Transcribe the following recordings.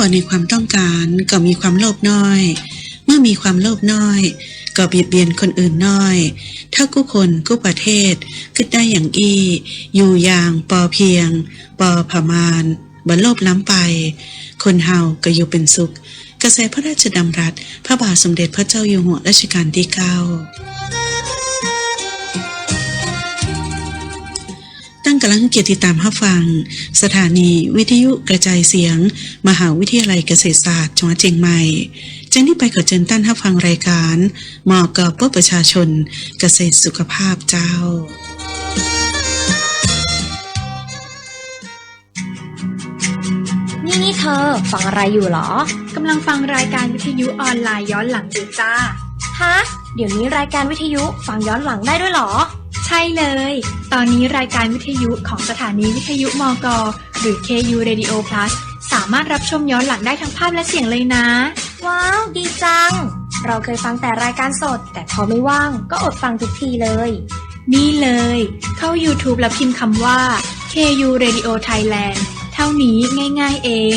บ่ในความต้องการก็มีความโลภน้อย เมื่อมีความโลภน้อย ก็เบียดเบียนคนอื่นน้อย ถ้ากู้คนกู้ประเทศคิดได้อย่างอี้ อยู่อย่างปอเพียง ปอผามานบ่โลภล้ำไป คนเฮาก็อยู่เป็นสุข กระแสพระราชดำรัส พระบาทสมเด็จพระเจ้าอยู่หัวรัชกาลที่เก้า กำลังเกียรติตามรับฟัง สถานีวิทยุกระจายเสียง มหาวิทยาลัยเกษตรศาสตร์จังหวัดเชียงใหม่จังนี้ไปขอเชิญต้านรับฟังรายการเหมาะกับพวกประชาชนเกษตรสุขภาพเจ้านี่นี่เธอฟังอะไรอยู่เหรอกำลังฟังรายการวิทยุออนไลน์ย้อนหลังอยู่จ้าฮะเดี๋ยวนี้รายการวิทยุฟังย้อนหลังได้ด้วยเหรอ ใช่เลย ตอนนี้รายการวิทยุของสถานีวิทยุมก หรือ KU Radio Plus สามารถรับชมย้อนหลังได้ทั้งภาพและเสียงเลยนะ ว้าว ดีจัง เราเคยฟังแต่รายการสด แต่พอไม่ว่างก็อดฟังทุกทีเลย นี่เลย เข้า YouTube แล้วพิมพ์คำว่า KU Radio Thailand เท่านี้ง่าย ๆ เอง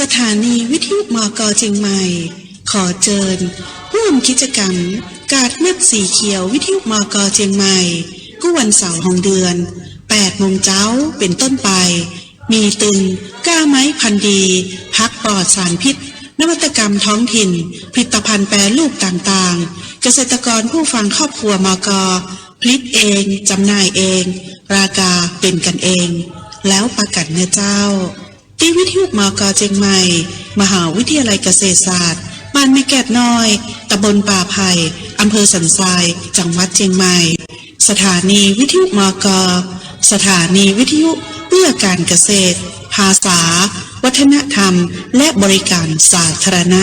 สถานีวิทยุมกเชียงใหม่ ขอเชิญร่วมกิจกรรม กาดมัดสีเขียววิทยุมกเชียงใหม่กู้วันเสาร์ของเดือน8โมงเจ้าเป็นต้นไป มีตึงก้าไม้พันดี พักปลอดสารพิษ นวัตกรรมท้องถิ่น ผลิตภัณฑ์แปรรูปต่างๆ เกษตรกรผู้ฟังครอบครัวมกผลิตเองจำหน่ายเอง ราคาเป็นกันเอง แล้วประกันเนื้อเจ้า ที่วิทยุมกเจียงใหม่ มหาวิทยาลัยเกษตรศาสตร์ บ้านแม่แกดน้อย ตำบลป่าไผ่อำเภอสันทราย จังหวัดเชียงใหม่ สถานีวิทยุมกสถานีวิทยุเพื่อการเกษตร ภาษา วัฒนธรรม และบริการสาธารณะ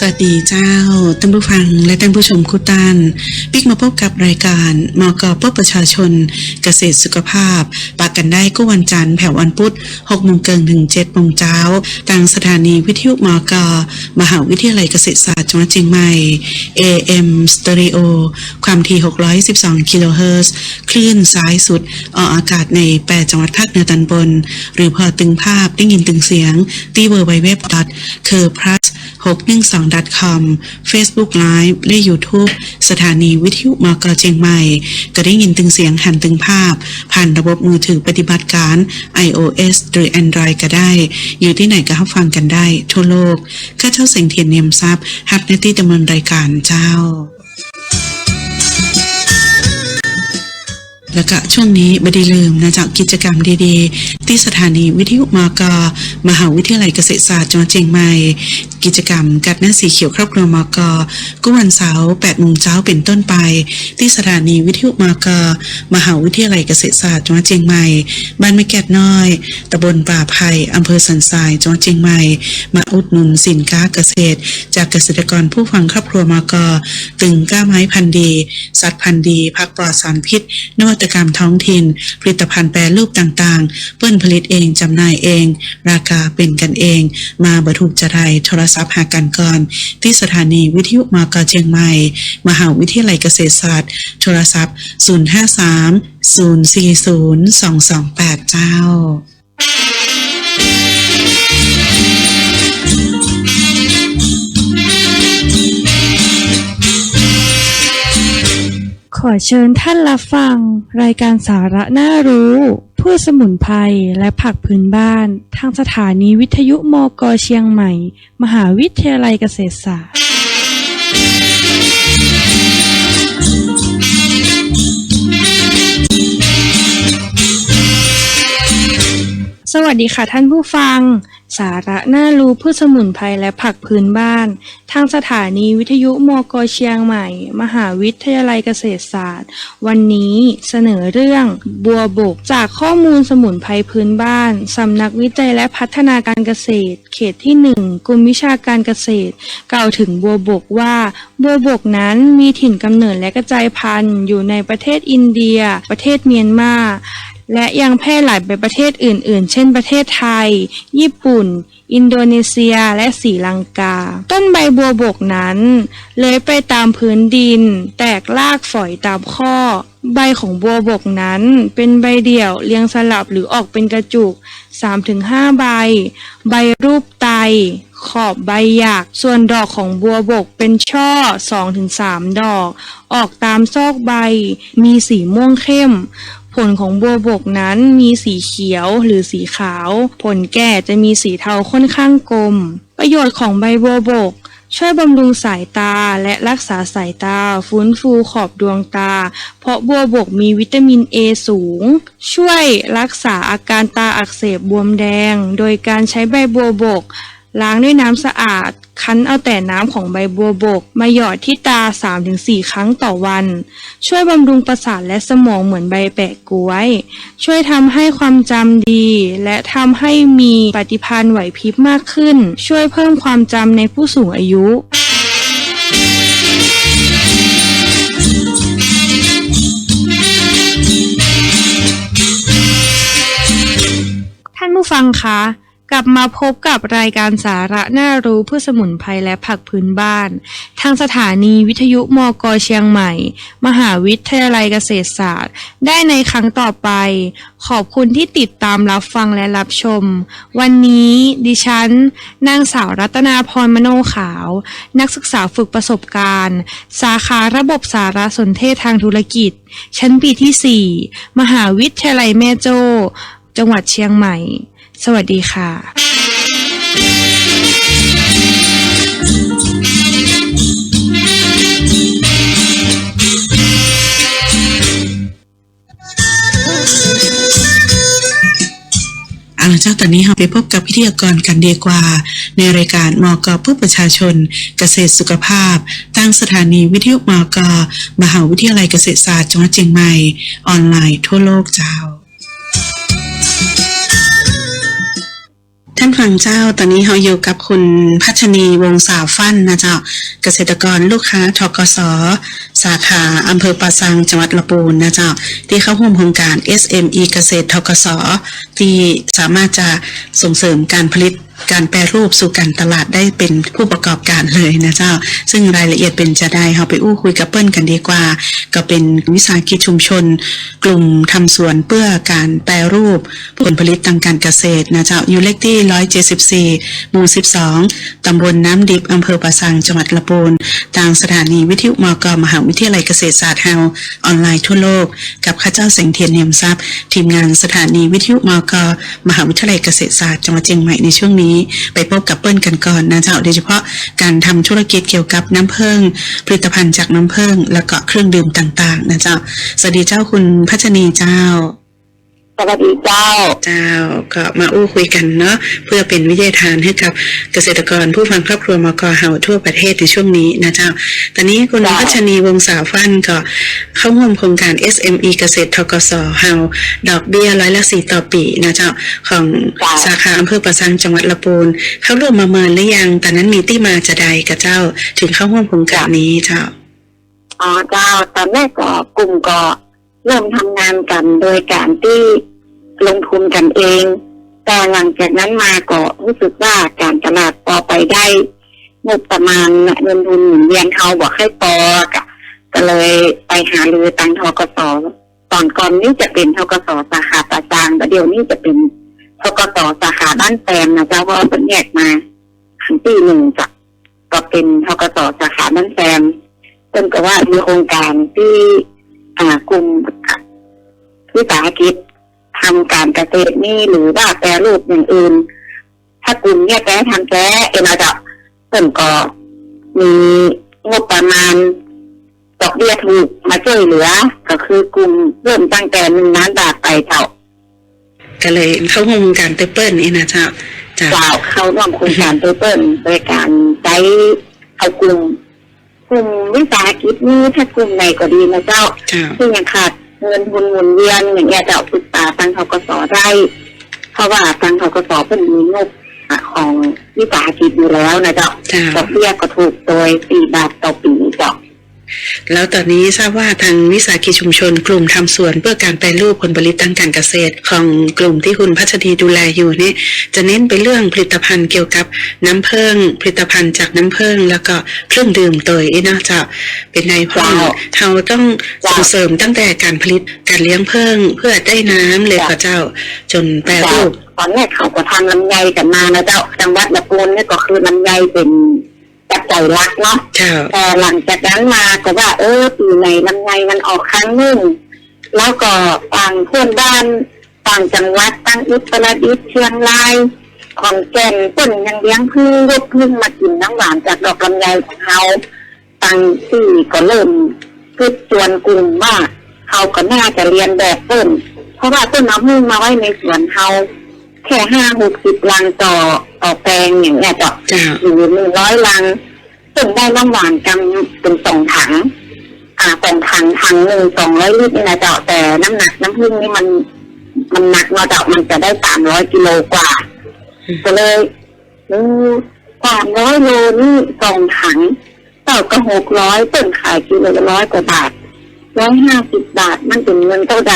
สวัสดีเจ้าท่านผู้ฟังและท่านผู้ชมคุตานปิ๊กมาพบกับรายการมอกพบประชาชน เกษตรสุขภาพปากกันได้ก็วันจันทร์แผ่ววันพุธ6โมงเกินถึง7โมงเช้าทางสถานีวิทยุมอกมหาวิทยาลัยเกษตรศาสตร์จังหวัดเชียงใหม่ AM Stereo ความถี่ 612 กิโลเฮิรตซ์คลื่นซ้ายสุด ออกอากาศใน 8 จังหวัดภาคเหนือตอนบน หรือพอตึงภาพได้ยินตึงเสียงที่ www.kerplus.com 612.com Facebook Live และ YouTube สถานีวิทยุมกระเชียงใหม่ ก็ได้ยินตึงเสียงหันตึงภาพ ผ่านระบบมือถือปฏิบัติการ iOS หรือ Android ก็ได้ อยู่ที่ไหนก็รับฟังกันได้ ทั่วโลกข้าเจ้าเสียงเทียนเนียมทรัพย์ฮับหน้าที่ดำเนินรายการเจ้าแล้วก็ช่วงนี้บดีลืมนะจากกิจกรรมดีๆ ที่สถานีวิทยุมากา มหาวิทยาลัยเกษตรศาสตร์จังหวัดเชียงใหม่กิจกรรมกัดหน้าสีเขียวครอบครัวมกก็วันเสาร์8โมงเช้าเป็นต้นไป ที่สถานีวิทยุมก มหาวิทยาลัยเกษตรศาสตร์จังหวัดเชียงใหม่ บ้านแม่แกดน้อยตำบลป่าไผ่อำเภอสันทรายจังหวัดเชียงใหม่ มาอุดหนุนสินค้าเกษตร จากเกษตรกรผู้ฟังครอบครัวมก ตึงก้าไม้พันธุ์ดี สัตว์พันธุ์ดีพักปลอดสารพิษ นวัตกรรมท้องถิ่น ผลิตภัณฑ์แปรรูปต่างๆ เปิ้นผลิตเองจำหน่ายเอง ราคาเป็นกันเอง มาบรรทุกจะได้โทรศัพท์หากันก่อนที่สถานีวิทยุมกเชียงใหม่ มหาวิทยาลัยเกษตรศาสตร์ โทรศัพท์ 053 040 228 เจ้าขอเชิญท่านรับฟัง รายการสาระน่ารู้ พืชสมุนไพรและผักพื้นบ้าน ทางสถานีวิทยุมกเชียงใหม่ มหาวิทยาลัยเกษตรศาสตร์ วัสดีค่ะท่านผู้ฟัง สาระน่ารู้พืชสมุนไพรและผักพื้นบ้าน ทางสถานีวิทยุมกเชียงใหม่ มหาวิทยาลัยเกษตรศาสตร์ วันนี้เสนอเรื่องบัวบกจากข้อมูลสมุนไพรพื้นบ้านสำนักวิจัยและพัฒนาการเกษตร เขตที่ 1กรมวิชาการเกษตร กล่าวถึงบัวบกว่า บัวบกนั้นมีถิ่นกำเนิดและกระจายพันธุ์อยู่ในประเทศอินเดีย ประเทศเมียนมา และยังแพร่หลายไปประเทศอื่น ๆ เช่นประเทศไทย ญี่ปุ่น อินโดนีเซีย และศรีลังกา ต้นใบบัวบกนั้นเลื้อยไปตามพื้นดิน แตกรากฝอยตามข้อ ใบของบัวบกนั้น เป็นใบเดี่ยวเรียงสลับหรือออกเป็นกระจุก 3-5 ใบ ใบรูปไต ขอบใบหยักส่วนดอกของบัวบกเป็นช่อ 2-3 ดอก ออกตามซอกใบ มีสีม่วงเข้ม ผลของบัวบกนั้นมีสีเขียวหรือสีขาว ผลแก่จะมีสีเทาค่อนข้างกลม ประโยชน์ของใบบัวบก ช่วยบำรุงสายตาและรักษาสายตา ฟื้นฟูขอบดวงตา เพราะบัวบกมีวิตามินเอสูง ช่วยรักษาอาการตาอักเสบบวมแดง โดยการใช้ใบบัวบก ล้างด้วยน้ำสะอาด คั้นเอาแต่น้ำของใบบัวบก มาหยอดที่ตา 3-4 ครั้งต่อวัน ช่วยบำรุงประสาทและสมองเหมือนใบแปะกล้วย ช่วยทำให้ความจำดี และทำให้มีปฏิภาณไหวพริบมากขึ้น ช่วยเพิ่มความจำในผู้สูงอายุท่านผู้ฟังคะ กลับมาพบกับรายการสาระน่ารู้เพื่อสมุนไพรและผักพื้นบ้าน ทางสถานีวิทยุมกเชียงใหม่ มหาวิทยาลัยเกษตรศาสตร์ ได้ในครั้งต่อไป ขอบคุณที่ติดตามรับฟังและรับชม วันนี้ดิฉันนางสาวรัตนาพรมโนขาว นักศึกษาฝึกประสบการณ์ สาขาระบบสารสนเทศทางธุรกิจ ชั้นปีที่ 4 มหาวิทยาลัยแม่โจ้จังหวัดเชียงใหม่ สวัสดีค่ะเอาละเจ้าตอนนี้เราไปพบกับพิธีกรกันดีกว่า ในรายการมกเพื่อประชาชน เกษตรสุขภาพทางสถานีวิทยุมกมหาวิทยาลัยเกษตรศาสตร์จังหวัดเชียงใหม่ ออนไลน์ทั่วโลกเจ้า ท่านฟังเจ้าตอนนี้เราอยู่กับคุณพัชนีวงศาวฟั่นนะเจ้า เกษตรกรลูกค้าทกสสาขาอำเภอปะซังจังหวัดละปูนนะเจ้า ที่เข้าร่วมโครงการ SME เกษตรทกสที่สามารถจะส่งเสริมการผลิต การแปรรูปสู่การตลาดได้เป็นผู้ประกอบการเลยนะเจ้า ซึ่งรายละเอียดเป็นจะได้เราไปอู้คุยกับเปิ้ลกันดีกว่า ก็เป็นวิสาหกิจชุมชน กลุ่มทำสวนเพื่อการแปรรูปผลผลิตทางการเกษตรนะเจ้าอยู่เลขที่ 174 หมู่ 12ตำบลน้ำดิบอำเภอปะสังจังหวัดละปูนทางสถานีวิทยุมกมหาวิทยาลัยเกษตรศาสตร์เฮาออนไลน์ทั่วโลก กับข้าเจ้าแสงเทียนเนียมทรัพย์ ทีมงานสถานีวิทยุมกมหาวิทยาลัยเกษตรศาสตร์จังหวัดเชียงใหม่ในช่วงนี้ไปพบกับเปิ้ลกันก่อนนะเจ้าโดยเฉพาะการทำธุรกิจเกี่ยวกับน้ำผึ้งผลิตภัณฑ์จากน้ำผึ้งแล้วก็เครื่องดื่มต่างๆนะเจ้าสวัสดีเจ้าคุณพัชนีเจ้า สวัสดีเจ้า เจ้าก็มาอู้คุยกันเนาะเพื่อเป็นวิทยาทานให้กับเกษตรกรผู้ฟังครอบครัวมกเฮาทั่วประเทศในช่วงนี้นะเจ้า ตอนนี้คุณจ้าพัชนีวงศาฟันก็เข้าร่วมโครงการ SME เกษตรทกสเฮาดอกเบี้ยร้อยละสี่ต่อปีนะเจ้าของสาขาอำเภอประสังจังหวัดละปูนเข้าร่วมมาเมินหรือยังตอนนั้นมีที่มาจะใดกับเจ้า ถึงเข้าร่วมโครงการนี้เจ้าอ๋อเจ้าตอนแรกก็กลุ่มก็ เริ่มทำงานกันโดยการที่ลงทุนกันเอง แต่หลังจากนั้นมาก็รู้สึกว่าการตลาดพอไปได้งบประมาณเงินทุนหมุนเวียนเขาบอกให้พอกะก็เลยไปหารือตังทกสตอนก่อนนี้จะเป็นทกสสาขาประจางแต่เดี๋ยวนี้จะเป็นทกสสาขาบ้านแปมนะเจ้าเพราะว่าเป็นแยกมาทั้งปีหนึ่งจ้ะก็เป็นทกสสาขาบ้านแปมเพิ่นก็ว่ามีโครงการที่ กลุ่มวิสาหกิจทำการเกษตรนี่หรือว่าแปรรูปอย่างอื่น ถ้ากลุ่มเนี่ยแปรทำแก้เอ็นอาจะเพิ่นก็มีงบประมาณดอกเบี้ยถูกมาช่วยเหลือ ก็คือกลุ่มเริ่มตั้งแต่หนึ่งล้านบาทไปเท่าก็เลยเข้าวมโครงการเตเปิลนี่นะเจ้าเจ้ากล่าเข้าร่วมโครงการเปิลโดยการใช้เอากลุ่ม กลุ่มวิสาหกิจนี้ถ้ากลุ่มไหนก็ดีนะเจ้าเจ้าที่ยังขาดเงินทุนหมุนเวียนอย่างเงี้ยจะเอาปรึกษาทางทกสได้ เพราะว่าทางทกสเป็นมีงบอะของวิสาหกิจอยู่แล้วนะเจ้าเจ้าดอกเบี้ยก็ถูกโดยสี่บาทต่อปีเจ้า แล้วตอนนี้ทราบว่าทางวิสาหกิจชุมชน กลุ่มทำสวนเพื่อการแปรรูปผลผลิตทางการเกษตร ของกลุ่มที่คุณพัชดีดูแลอยู่นี่จะเน้นไปเรื่องผลิตภัณฑ์เกี่ยวกับน้ำเพิงผลิตภัณฑ์จากน้ำเพิงแล้วก็เครื่องดื่มโดยเนาะจะเป็นในพ่อเราต้องส่งเสริมตั้งแต่การผลิตการเลี้ยงเพิงเพื่อได้น้ำเลยค่ะเจ้า จนแปรรูปตอนแรกเขาก็ทำลำไยกันมานะเจ้าจังหวัดละปูนนี่ก็คือลำไยเป็น ปัจจัยหลักเนาะเจ้าแต่หลังจากนั้นมาก็ว่า เออปีไหนลำไยมันออกครั้งหนึ่งแล้วก็ต่างเพื่อนบ้านต่างจังหวัดตั้งอุตรดิตถ์เชียงรายขอนแก่นต้นยังเลี้ยงพึ่งยกพึ่งมากินน้ำหวานจากดอกลำไยของเขาต่างที่ก็เริ่มคิดชวนกลุ่มว่าเขาก็น่าจะเรียนแบบต้น เพราะว่าต้นน้ำพึ่งมาไว้ในสวนเขา แค่ห้าหกสิบลังต่อต่อแปลงอย่างเงี้ยจ้ะเจ้าหรือหนึ่งร้อยลังซึ่งได้น้ำหวานกันเป็นสองถัง อ่าสองถังถังหนึ่งสองร้อยลิตรนี่นะเจ้าแต่น้ำหนักน้ำผึ้งนี่มัน มันหนักเนาะเจ้ามันจะได้สามร้อยกิโลกว่า ก็เลยสามร้อยโลนี่สองถังเต่าก็หกร้อยต้นขายกิโลละร้อยกว่าบาทร้อยห้าสิบบาทมันเป็นเงินเท่าใด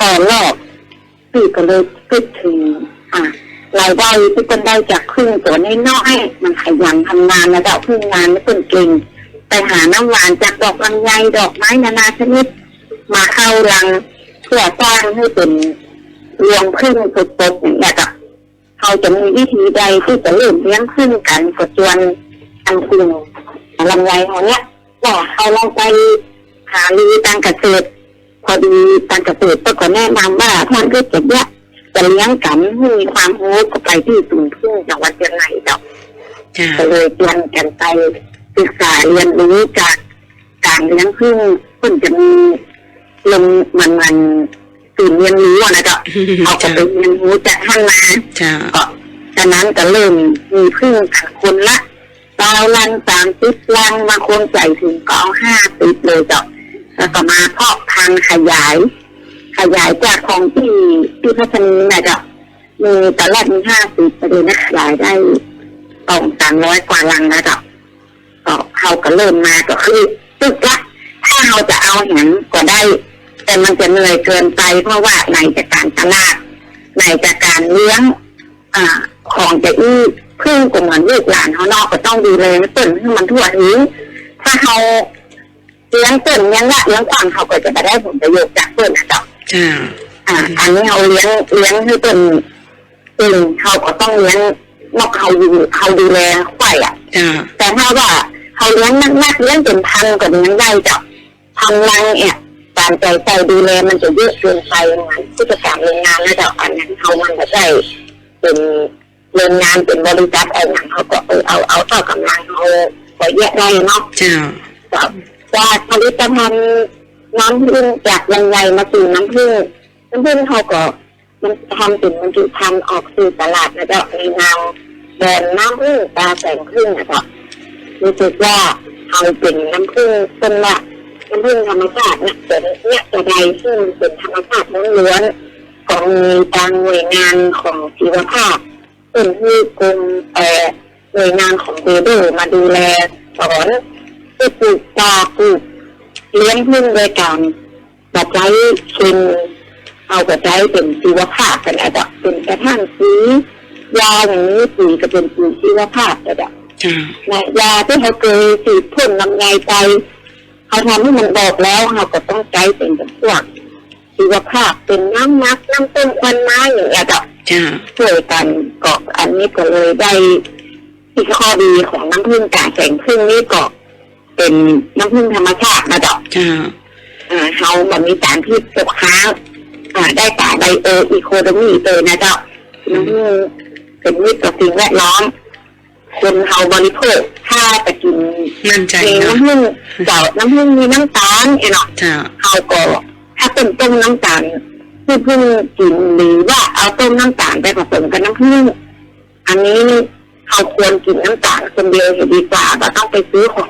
ต่อรอบ พี่ก็เลยคิดถึงอ่ารายได้ที่เป็นได้จากครึ่งตัวน้อยๆมันขยันทำงานนะเจ้าพึ่งงานไม่เป็นเก่งไปหาน้ำหวานจากดอกลำไยดอกไม้นานาชนิด มาเข้ารังเพื่อสร้างให้เป็นรวงพึ่งสดๆอย่างเงี้ยจ้ะเขาจะมีวิธีใดที่จะเริ่มเลี้ยงพึ่งกันกจวนอันพึ่งลำไยเขาเนี้ยว่าเขาลองไปหาลือทางเกษตร อดีทางเกษตรก็แนะนำว่าท่านก็จะเนี้ยจะเลี้ยงกันให้มีความรู้ก็ไปที่ศูนย์พึ่งจังหวัดเชียงใหม่เจ้าเจ้าก็เลยชวนกันไปศึกษาเรียนรู้จากการเลี้ยงพึ่งเพิ่นจะมีลงมันมันศูนย์เรียนรู้อะนะเจ้าเอาก็เจ้าไปเรียนรู้จากท่านมาเจ้าก็จากนั้นก็เริ่มมีพึ่งกันคนละดาวลังสามสิบลังบางคนใส่ถึงก็เอาห้าสิบเลยเจ้า แล้วก็มาเพาะพันธุ์ขยาย ขยายจากของที่ที่พัฒนีนะจ้ามีตอนแรกมีห้าสิบประเด็นนะขยายได้สองสามร้อยกว่าลังนะจ้าก็เขาก็เริ่มมาก็คือตึกละถ้าเราจะเอาเห็นก็ได้ แต่มันจะเหนื่อยเกินไปเพราะว่าในจากการตลาดในจากการเลี้ยงอ่าของจะอี้พึ่งก็เหมือนลูกหลานเขานอกก็ต้องดูแลต้นให้มันทั่วถึงถ้าเขา เลี้ยงต้นเลี้ยงละเลี้ยงกวางเขาก็จะไม่ได้ผลประโยชน์จากต้นนะเจ้าเจ้าอ่าอันนี้เขาเลี้ยงเลี้ยงให้ต้นเองเขาก็ต้องเลี้ยงนอกเขาดูเขาดูแลควายอะเจ้าแต่ถ้าว่าเขาเลี้ยงนักๆเลี้ยงเป็นพันก็เลี้ยงได้จ้ะพันลังเนี่ยการใจใจดูแลมันจะเยอะเกินไปงานผู้จัดการโรงงานนะจ๊ะอันนั้นเขามันก็ได้เป็นโรงงานเป็นบริษัทอะไรอย่างเขาก็เออเอาเอาต่อกำลังเขาก็แยกได้เนาะเจ้า จากผลิตภัณฑ์น้ำผึ้งจากลำไยมาสู่น้ำผึ้งน้ำผึ้งเขาก็มันทำเป็นบรรจุภัณฑ์ออกสู่ตลาดนะเจ้าในนามแบรนด์น้ำผึ้งตาแสงผึ้งนะเจ้ารู้สึกว่าเอาเป็นน้ำผึ้งเป็นว่าน้ำผึ้งธรรมชาติเนี่ยเป็นเนี่ยจะใดซึ่งเป็นธรรมชาติล้วนๆของมีทางหน่วยงานของชีวภาพเป็นที่กรมเอ่อหน่วยงานของเบเดอร์มาดูแลสอน ที่ปลูกตาปลูกเลี้ยงผึ้งโดยการปัจจัยเคมีเอากระจายเป็นชีวภาพกันอาจจะเป็นกระทั่งสียาอย่างนี้สีก็เป็นสีชีวภาพอาจจะจ้านะยาที่เขาเคยสีดพ่นลำไยไปเขาทำให้มันบอกแล้วเราก็ต้องใช้เป็นแบบพวกชีวภาพเป็นน้ำมักน้ำต้มควันไม้อย่างเงี้ยจะจ้าช่วยกันก็อันนี้ก็เลยได้ที่ข้อดีของน้ำผึ้งกาแสงผึ้งนี่ก็ เป็นน้ำผึ้งธรรมชาตินะจ๊ะจ้าอ่าเขาแบบมีสารพิษตกค้างอ่าได้ป่าไบโออีโคโนมีเลยนะเจ้าน้ำผึ้งเป็นมิตรต่อสิ่งแวดล้อมคนเขาบริโภคถ้าจะกินมั่นใจเองเนาะน้ำผึ้งเจ้าน้ำผึ้งมีน้ำตาลเองเนาะจ้าเขาก็ถ้าเป็นต้มน้ำตาลที่เพิ่งกินหรือว่าเอาต้มน้ำตาลไปผสมกับน้ำผึ้งอันนี้เขาควรกินน้ำตาลคนเดียวจะดีกว่าก็ต้องไปซื้อของสองมา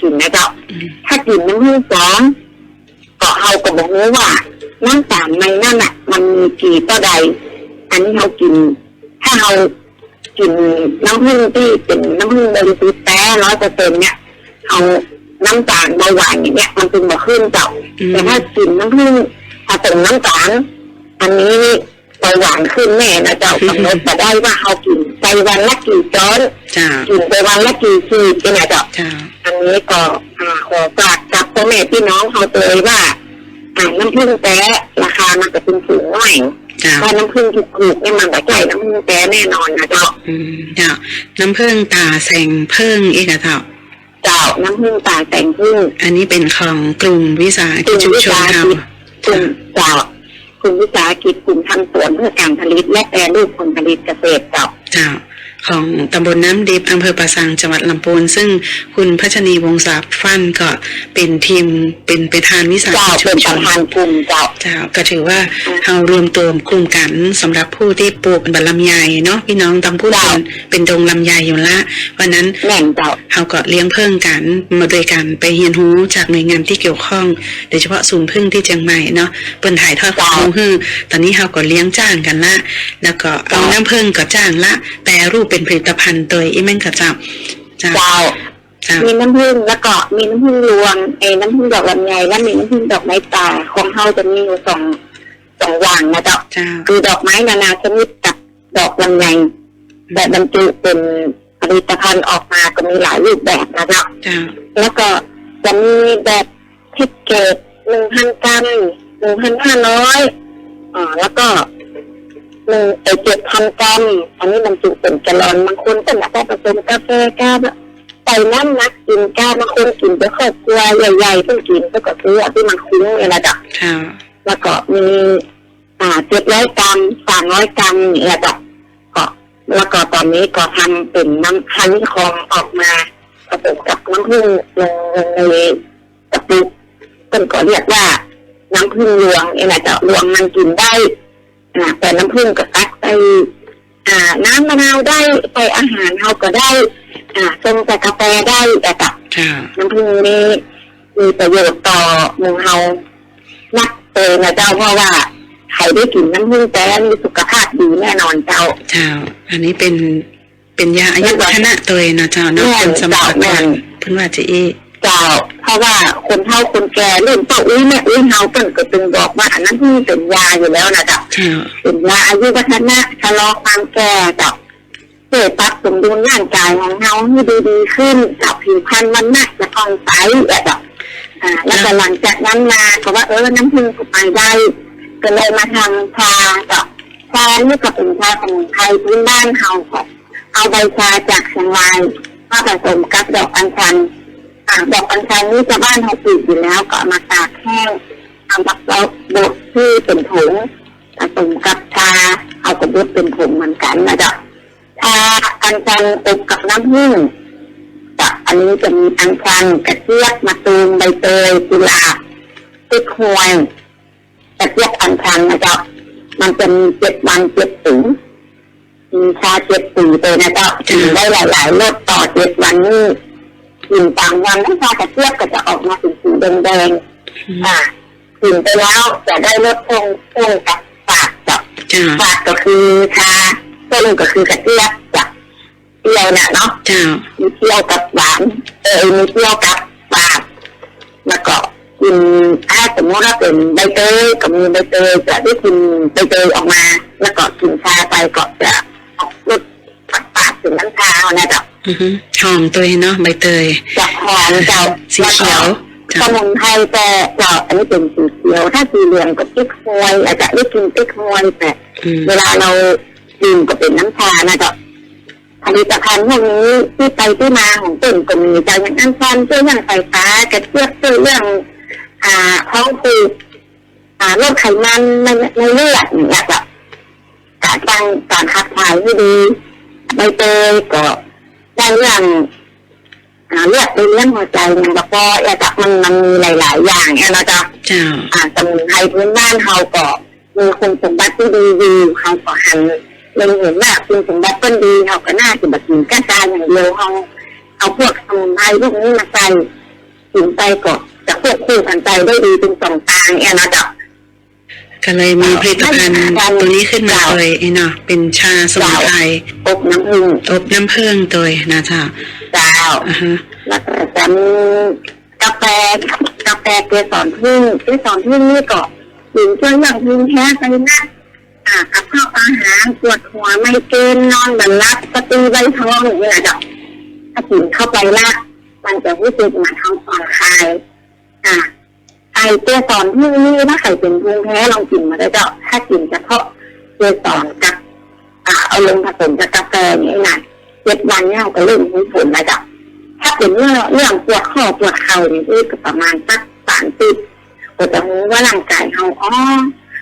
กินนะเจ้าอืมถ้ากินน้ำผึ้งสองก็เขาก็บอกรู้ว่าน้ำตาลในนั่นน่ะ มันมีกี่ต่อใด อันนี้เขากิน ถ้าเรากินน้ำผึ้งที่เป็นน้ำผึ้งบริสุทธิ์แท้ร้อยเปอร์เซ็นต์เนี่ยเอาน้ำตาลเบาหวานอย่างเงี้ยมันเป็นบ่ขึ้นเจ้าอืมแต่ถ้ากินน้ำผึ้งผสมน้ำตาลอันนี้เบา หวานขึ้นแน่นะเจ้ากำหนดจะได้ว่าเขากินไปวันละกี่ช้อนจ้ากินไปวันละกี่ขีดกันนะเจ้าจ้าอันนี้ก็อ่าขอฝากกับพ่อแม่พี่น้องเขาเลยว่าอ่าน้ำผึ้งแท้ราคามันจะเป็นสูงหน่อยจ้าถ้าน้ำผึ้งถูกๆเนี่ยมันจะใช่น้ำผึ้งแท้แน่นอนนะเจ้าอืมจ้าน้ำผึ้งตาแสงเพิ่งอีกอะเจ้าเจ้าน้ำผึ้งตาแต่งผึ้งอันนี้เป็นของกลุ่มวิสาหกกิลุ่จมชุมวิชนสาหเรากิจกลุ่มเจ้า กลุ่มวิสาหกิจกลุ่มทำสวนเพื่อการผลิต และแปรรูปผลผลิตเกษตรเจ้า เจ้า ของตำบลน้ำดิบอำเภอปราสังจังหวัดลำพูนซึ่งคุณพัชนีวงศาฟันก็เป็นทีมเป็นประธานวิสาหเจ้ากิจชุเป็มนชประนธานกลุ่มเจ้าเจ้าก็ถือว่าเรารวมตัวกลุ่มกันสำหรับผู้ที่ปลูกบัลลำไยเนาะพี่น้องตำพูดเป็นเป็นดงลำไยอยู่ละวันนั้นแม่นเจ้าเราก็เลี้ยงเพิ่งกันมาโดยการไปเรียนรู้จากหน่วยงานที่เกี่ยวข้อง โดยเฉพาะศูนย์พึ่งที่เชียงใหม่เนาะเปิ้นถ่ายทอดข้อมูลให้ตอนนี้เราก็เลี้ยงจ้างกันละ แล้วก็เอาน้ำพึ่งก็จ้างละแปรรูปเป็นผลิตภัณฑ์โดยอีแม่งกับเจ้าเจ้าเจ้าเจ้ามีน้ำผึ้งแล้วก็มีน้ำผึ้งรวงเอ้น้ำผึ้งดอกลำไยและมีน้ำผึ้งดอกไม้ป่าของเฮาจะมีอยู่สองสองอย่างนะเจ้าเจ้าคือดอกไม้นานาชนิดกับดอกลำไยแบบบรรจุเป็นผลิตภัณฑ์ออกมาก็มีหลายรูปแบบนะเจ้าเจ้าแล้วก็จะมีแบบแพ็กเกจหนึ่งพันกรัมหนึ่งพันห้าร้อยอ่าแล้วก็ห นึ่งเอเจ็ดพันกรัมอันนี้บรรจุเป็นแกลลอนบางคนก็อาจจะผสมกาแฟกาใส่น้ำนักกินกาบางคนกินไปครอบครัวใหญ่ๆเพิ่งกินก็ก็ซื้ออันที่มันคุ้มเนี่ยนะจ๊ะเจ้าแล้วก็มีอ่าเจ็ดร้อยกรัมสามร้อยกรัมอย่างเนี่ยจ้ะก็แล้วก็ตอนนี้ก็ทำเป็นน้ำฮันนี่คองออกมาผสมกับน้ำผึ้งลงในกระปุกต้นก็เรียกว่าน้ำผึ้งรวงเองแหละจ้ะรวงมันกินได้อ่า แต่น้ำผึ้งก็ตักไปอ่าน้ำมะนาวได้ไปอาหารเราก็ได้อ่าต้มแต่กาแฟได้แต่กับเจ้าน้ำผึ้งนี่มีประโยชน์ต่อหมู่เฮานักเตยนะเจ้าเพราะว่าใครได้กินน้ำผึ้งแต้มีสุขภาพดีแน่นอนเจ้าเจ้า อันนี้เป็นเป็นยาอายุวัฒนะตัวเองนะเจ้าเนาะแม่นเป็นสมัยแม่ก่อนนเพิ่นว่าจะอี เจ้า เพราะว่าคนเฒ่าคนแก่รุ่นเต่าอุ้ยแม่อุ้ยเฮาเปิ่นก็ตึงบอกว่า อันนั้นที่เป็นยาอยู่แล้วนะเจ้าเจ้าเป็นยาอายุวัฒนะชะลอความแก่เจ้าเพื่อปรับสมดุลร่างกายของเฮาให้ดูดีขึ้นกับผิวพรรณมันน่ะจะอ่อนใสแบบเจ้าอ่าแล้วก็หลังจากนั้นมาก็ว่าเออน้ำผึ้งก็ไปได้ก็เลยมาทำชากับชานี่ก็เป็นชาสมุนไพรพื้นบ้านเฮาก็เอาใบชาจากเชียงรายมาผสมกับดอกอัญชัน อ่าดอกอัญชันนี่ชาวบ้านเขาปลูกอยู่แล้วก็เอามาตากแห้งทำแบบเราบดที่เป็นผงผสมกับชาเอากระบดเป็นผงเหมือนกันนะจ๊ะชาอัญชันอบกับน้ำผึ้งจ้ะอันนี้จะมีอัญชันกระเจี๊ยบมะตูมใบเตยกุหลาบติ๊กฮวยกระเจี๊ยบอัญชันนะจ๊ะมันจะมีเจ็ดวันเจ็ดสีมีชาเจ็ดสีเลยนะเจ้ากินได้หลายๆรสต่อเจ็ดวันนี่ กินต่างวันน้ำชากระเทียบก็จะออกมาเป็นสีแดงๆอ่ากินไปแล้วจะได้รสพงพงกับปากเจ้าจ้าปากก็คือชาต้นก็คือกระเทียบจ้ะเปรี้ยวน่ะเนาะเจ้ามีเปรี้ยวกับหวานเออมีเปรี้ยวกับหวานแล้วก็กินถ้าสมมติว่าเป็นใบเตยก็มีใบเตยจะได้กินใบเตยออกมา แล้วก็กินชาไปก็จะออกรสปัดปากถึงน้ำชาเอานะจ๊ะอือฮึ หอมตัวเนาะใบเตยจะหอมเจ้าสีเขียวสจ้ามุนไพรแต่เจ้าอันนี้เป็นสีเขียว ถ้าสีเหลืองก็ติ๊กฮวยอาจจะได้กินติ๊กฮวยแต่อืมเวลาเราดื่มก็เป็นน้ำชานะจ๊ะผลิตภัณฑ์พวกนี้ที่ไปที่มาของตุ่นก็มีจากอย่างน้ำชันเรื่องอย่างไฟฟ้ากระเทียบเรื่อง อ่าท้องผูกอ่าโรคไขมันในในเลือดอย่างเงี้ยจ้ะการตั้งการขับถ่ายที่ดีใบเตยก็ ได้เรื่องอ่าเลือดไปเลี้ยงหัวใจมันแล้วก็อยากจะมันมันมีหลาย ๆ อย่างเนี่ยนะจ๊ะเจ้าอ่าสมุนไพรพื้นบ้านเขาก็มีคุณสมบัติที่ดีดีเขาก็หันเล็งเห็นว่าคุณสมบัติต้นดีเขาก็น่าจะแบบกินก้านตาอย่างเดียวเขาเอาพวกสมุนไพรพวกนี้มาใส่กินไปก็จะควบคู่กันไปได้ดีเป็นสองทางเนี่ยนะจ๊ะ ก็เลยมีผลิตภัณฑ์ตัวนี้ขึ้นมาเลยไอ้เนาะเป็นชาสมุนไพรอบน้ำผึ้งอบน้ำผึ้งตัวนะเจ้าเจ้าอ่าฮะแล้วก็จะมีกาแฟกาแฟเกสรพึ่งเกสรพึ่งนี่ก็ถึงช่วยอย่างพึ่งแท้ไปนะอ่ากับข้าวอาหารปวดหัวไม่เกณฑ์นอนบันลับประตูใบทองอย่างนี้แหละจ้ะถ้ากินเข้าไปละมันจะรู้สึกเหมือนท้องผ่อนคลายอ่า ไอเกสรพึ่นี่ถ้าใครเป็นภูมิแพ้ลองกินมาได้เจ้าถ้ากินเฉพาะเกสรกับอ่าเอาลงผสมกับกาแฟนี่นะเจ็ดวันเนี่ยเราก็เริ่มมีผลแล้วจ้ะถ้าเป็นเรื่องเรื่องปวดข้อปวดเข่าเนี่ยที่ประมาณสักสามสิบก็จะรู้ว่าร่างกายเขาอ๋อ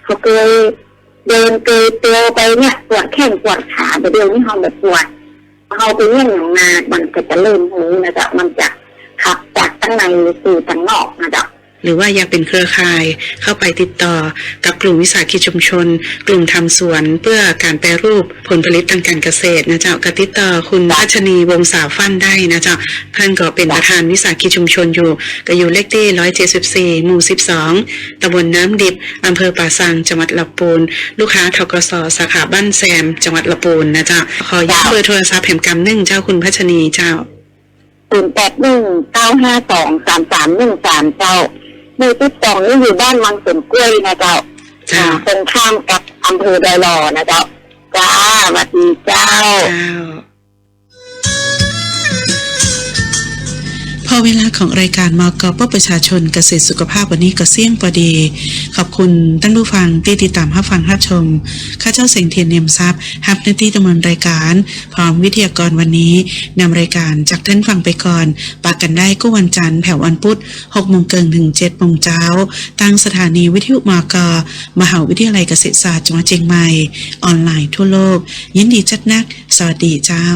เขาเคยเดินเกยเตียวไปเนี่ยปวดแข้งปวดขาแต่เดี๋ยวนี้เขาแบบปวดเขาไปเรื่องอย่างนามันก็จะเริ่มรู้นะจ๊ะมันจะขับจากข้างในสู่ข้างนอกนะจ๊ะ หรือว่าอยากเป็นเครือข่ายเข้าไปติดต่อกับกลุ่มวิสาหกิจชุมชน กลุ่มทำสวนเพื่อการแปรรูปผลผลิตทางการเกษตรนะเจ้ากติดต่อคุณพัชนีวงศาวฟันได้นะเจ้าท่านก็เป็นประธานวิสาหกิจชุมชนอยู่ ก็อยู่เลขที่174หมู่12ตำบลน้ำดิบอำเภอป่าซังจังหวัดลำพูน ลูกค้าทกสสาขาบ้านแซม จังหวัดลำพูนนะเจ้าขอย้ำเบอร์โทรศัพท์แห่งกำหนึ่งเจ้าคุณพัชนีเจ้าศูนย์แปดหนึ่งเก้าห้าสองสามสามหนึ่งสามเจ้า หมู่ที่สองนี่อยู่บ้านวังสวนกล้วยนะเจ้าจ้าอ่าตรงข้ามกับอำเภอไดรอนะเจ้าจ้าสวัสดีเจ้า เจ้า อเวลาของรายการมอกปประชาชนเกษตรสุขภาพวันนี้ก็เสี่ยงพอดี ขอบคุณท่านผู้ฟังที่ติดตามรับฟังรับชม ข้าเจ้าเสียงเทียนเนียมทรัพย์ฮับหน้าที่ดำเนินรายการ พร้อมวิทยากรวันนี้นำรายการจากท่านฟังไปก่อนปากกันได้ก็วันจันทร์แผ่ววันพุธ6โมงเกินถึง7โมงเช้าทางสถานีวิทยุมอกมหาวิทยาลัยเกษตรศาสตร์จังหวัดเชียงใหม่ ออนไลน์ทั่วโลก ยินดีจัดนัก สวัสดีเจ้า